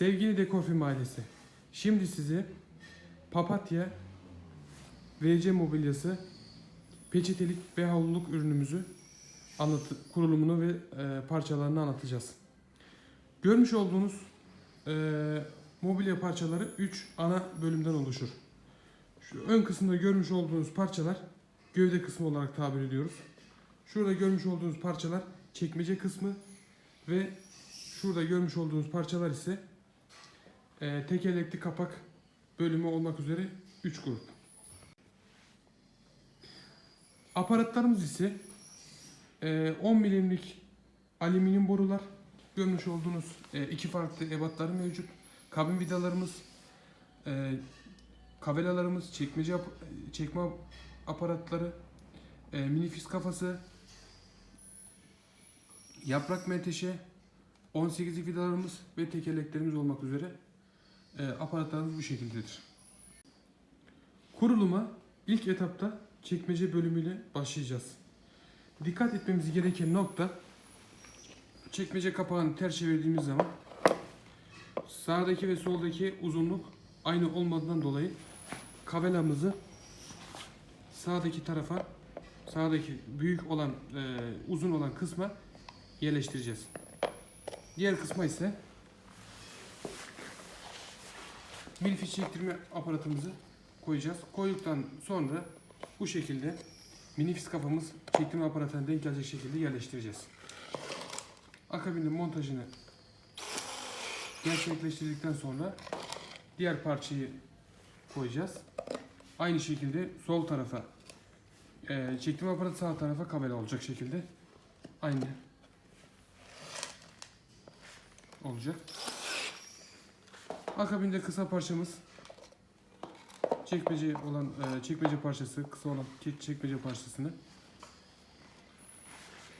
Sevgili Dekofim ailesi, şimdi size papatya VC mobilyası peçetelik ve havluluk ürünümüzü anlatı, kurulumunu ve e, parçalarını anlatacağız. Görmüş olduğunuz e, mobilya parçaları 3 ana bölümden oluşur. Şu ön kısımda görmüş olduğunuz parçalar gövde kısmı olarak tabir ediyoruz. Şurada görmüş olduğunuz parçalar çekmece kısmı ve şurada görmüş olduğunuz parçalar ise e, tekerlekli kapak bölümü olmak üzere 3 grup. Aparatlarımız ise e, 10 milimlik alüminyum borular, görmüş olduğunuz e, iki farklı ebatları mevcut. Kabin vidalarımız, e, kabelalarımız, çekmece çekme aparatları, e, minifis kafası, yaprak menteşe, 18'lik vidalarımız ve tekerleklerimiz olmak üzere e, aparatlarımız bu şekildedir. Kuruluma ilk etapta çekmece bölümüyle başlayacağız. Dikkat etmemiz gereken nokta çekmece kapağını ters çevirdiğimiz zaman sağdaki ve soldaki uzunluk aynı olmadığından dolayı kabelamızı sağdaki tarafa sağdaki büyük olan e, uzun olan kısma yerleştireceğiz. Diğer kısma ise milfiş çektirme aparatımızı koyacağız. Koyduktan sonra bu şekilde minifis kafamız çektirme aparatına denk gelecek şekilde yerleştireceğiz. Akabinde montajını gerçekleştirdikten sonra diğer parçayı koyacağız. Aynı şekilde sol tarafa e, çektirme aparatı sağ tarafa kabel olacak şekilde aynı olacak. Akabinde kısa parçamız çekmece olan e, çekmece parçası kısa olan çekmece parçasını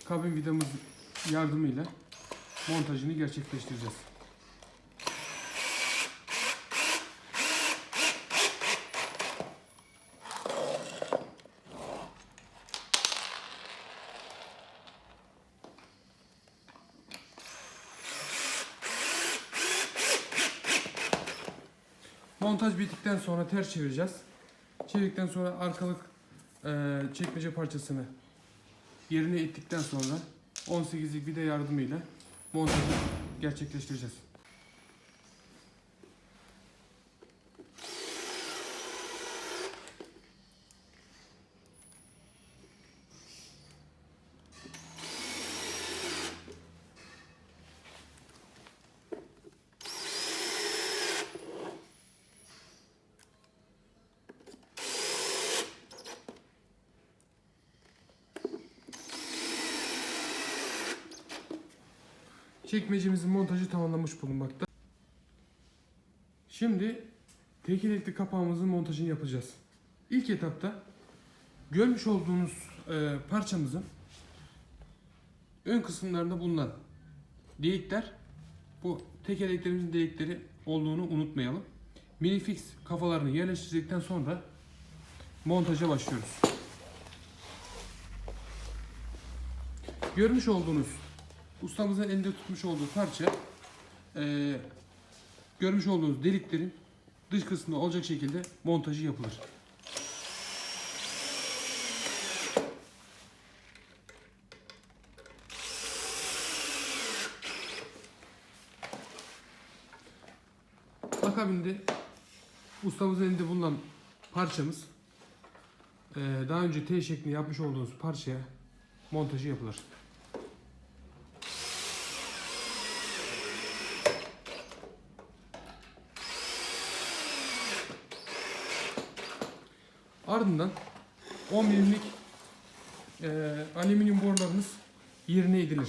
kabin vidamız yardımıyla montajını gerçekleştireceğiz. Montaj bittikten sonra ters çevireceğiz. Çevirdikten sonra arkalık e, çekmece parçasını yerine ittikten sonra 18'lik vida yardımıyla montajı gerçekleştireceğiz. Çekmecemizin montajı tamamlanmış bulunmakta. Şimdi tekerlekli kapağımızın montajını yapacağız. İlk etapta görmüş olduğunuz e, parçamızın ön kısımlarında bulunan delikler bu tekerleklerimizin delikleri olduğunu unutmayalım. Minifix kafalarını yerleştirdikten sonra montaja başlıyoruz. Görmüş olduğunuz ustamızın elinde tutmuş olduğu parça eee, görmüş olduğunuz deliklerin dış kısmında olacak şekilde montajı yapılır. Akabinde ustamızın elinde bulunan parçamız eee, daha önce T şeklinde yapmış olduğumuz parçaya montajı yapılır. Ardından 10 milimlik eee, alüminyum borularımız yerine edilir.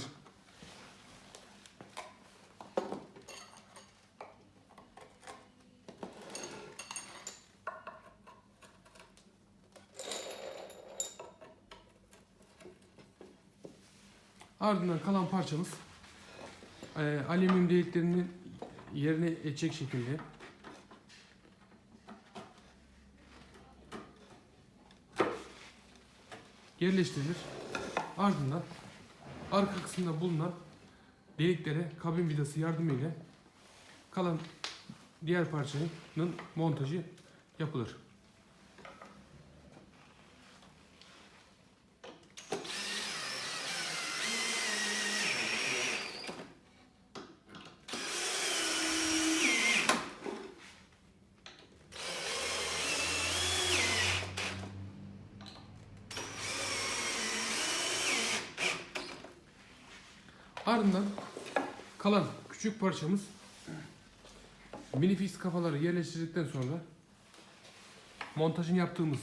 Ardından kalan parçamız eee alüminyum deliklerinin yerine edecek şekilde yerleştirilir. Ardından arka kısımda bulunan deliklere kabin vidası yardımıyla kalan diğer parçanın montajı yapılır. Ardından kalan küçük parçamız minifix kafaları yerleştirdikten sonra montajını yaptığımız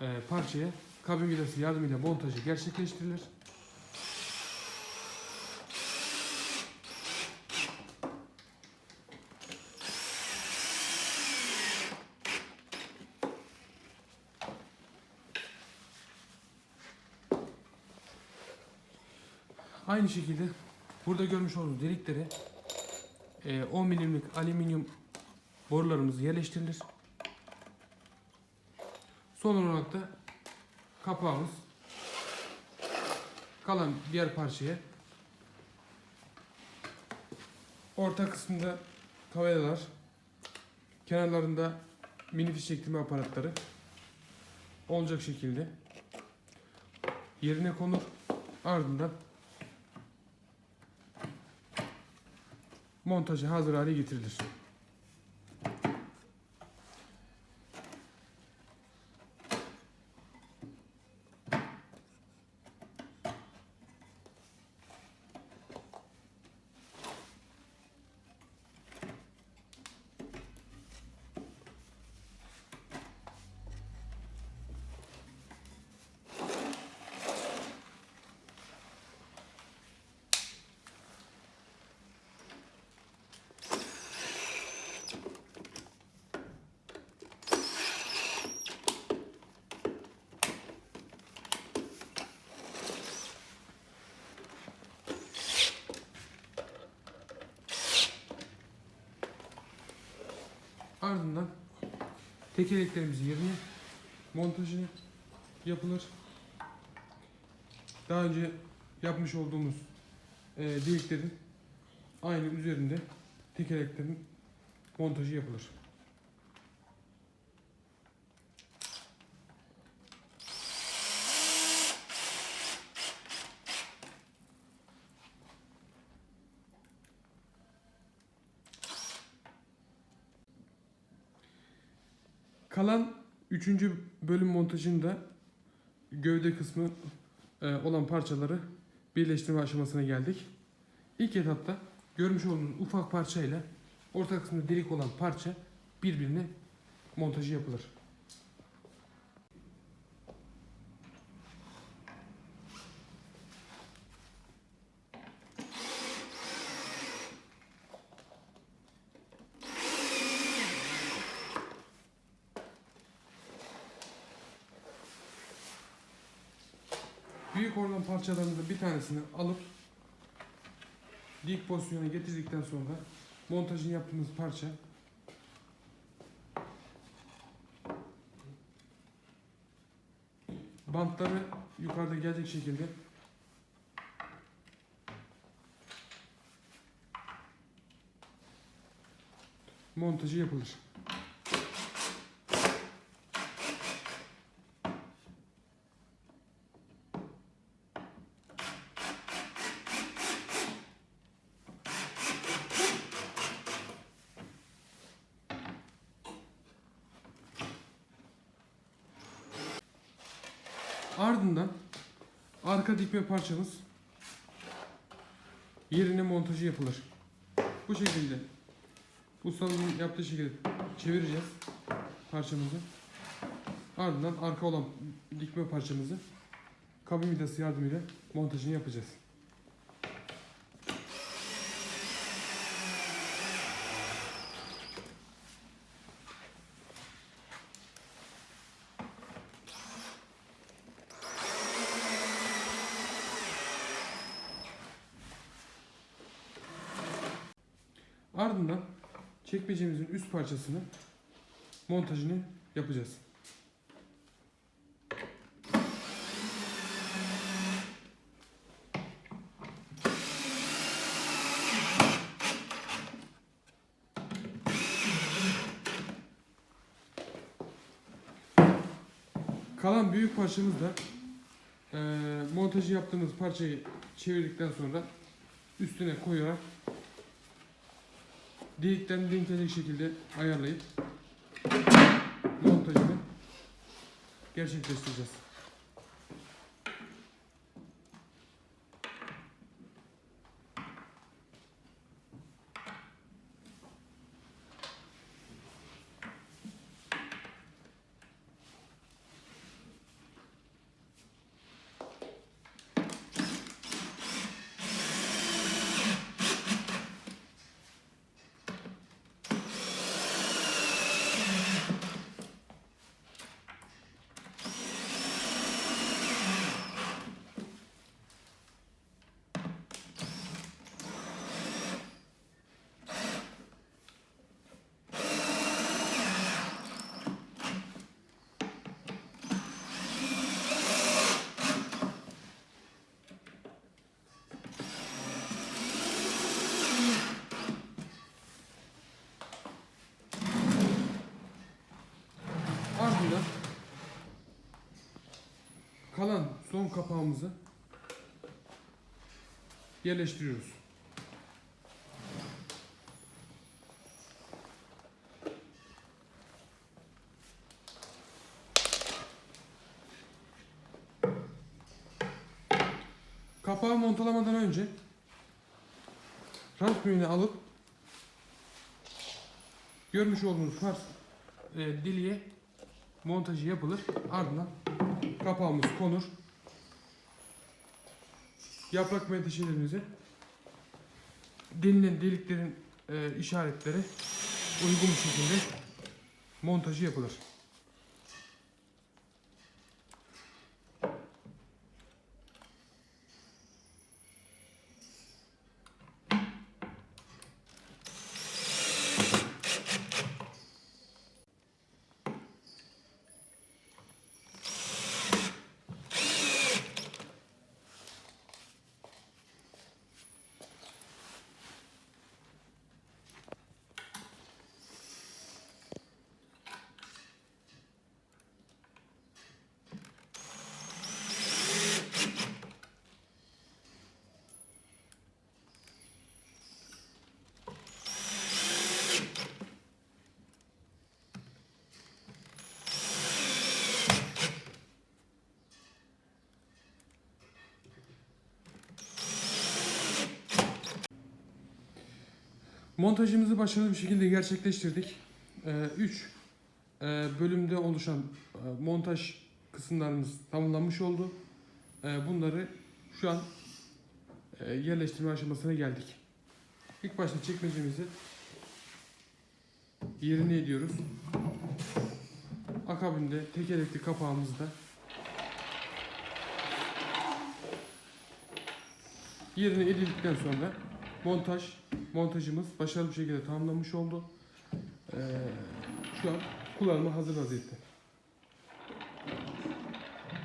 e, parçaya kabin vidası yardımıyla montajı gerçekleştirilir. Aynı şekilde burada görmüş olduğunuz deliklere e, 10 milimlik alüminyum borularımız yerleştirilir. Son olarak da kapağımız kalan diğer parçaya orta kısmında tabelalar kenarlarında mini fiş çektirme aparatları olacak şekilde yerine konur ardından montajı hazır hale getirilir. Ardından tekerleklerimizin yerine montajını yapılır. Daha önce yapmış olduğumuz e, deliklerin aynı üzerinde tekerleklerin montajı yapılır. Kalan 3. bölüm montajında gövde kısmı e, olan parçaları birleştirme aşamasına geldik. İlk etapta görmüş olduğunuz ufak parçayla orta kısmında delik olan parça birbirine montajı yapılır. Büyük organ parçalarımızın bir tanesini alıp dik pozisyona getirdikten sonra montajını yaptığımız parça bantları yukarıda gelecek şekilde montajı yapılır. Ardından arka dikme parçamız yerine montajı yapılır. Bu şekilde ustamızın yaptığı şekilde çevireceğiz parçamızı. Ardından arka olan dikme parçamızı kabin vidası yardımıyla montajını yapacağız. çekmecemizin üst parçasını montajını yapacağız. Kalan büyük parçamız da e, montajı yaptığımız parçayı çevirdikten sonra üstüne koyarak delikten denk şekilde ayarlayıp montajını gerçekleştireceğiz. Ardından kalan son kapağımızı yerleştiriyoruz. Kapağı montalamadan önce raspberry'ni alıp görmüş olduğunuz fars e, diliye montajı yapılır. Ardından kapağımız konur. Yaprak menteşelerimizi denilen deliklerin e, işaretleri uygun bir şekilde montajı yapılır. Montajımızı başarılı bir şekilde gerçekleştirdik. 3 bölümde oluşan e, montaj kısımlarımız tamamlanmış oldu. E, Bunları şu an e, yerleştirme aşamasına geldik. İlk başta çekmecemizi yerine ediyoruz. Akabinde tekerlekli kapağımızı da yerine edildikten sonra montaj montajımız başarılı bir şekilde tamamlanmış oldu. Ee, şu an kullanıma hazır vaziyette.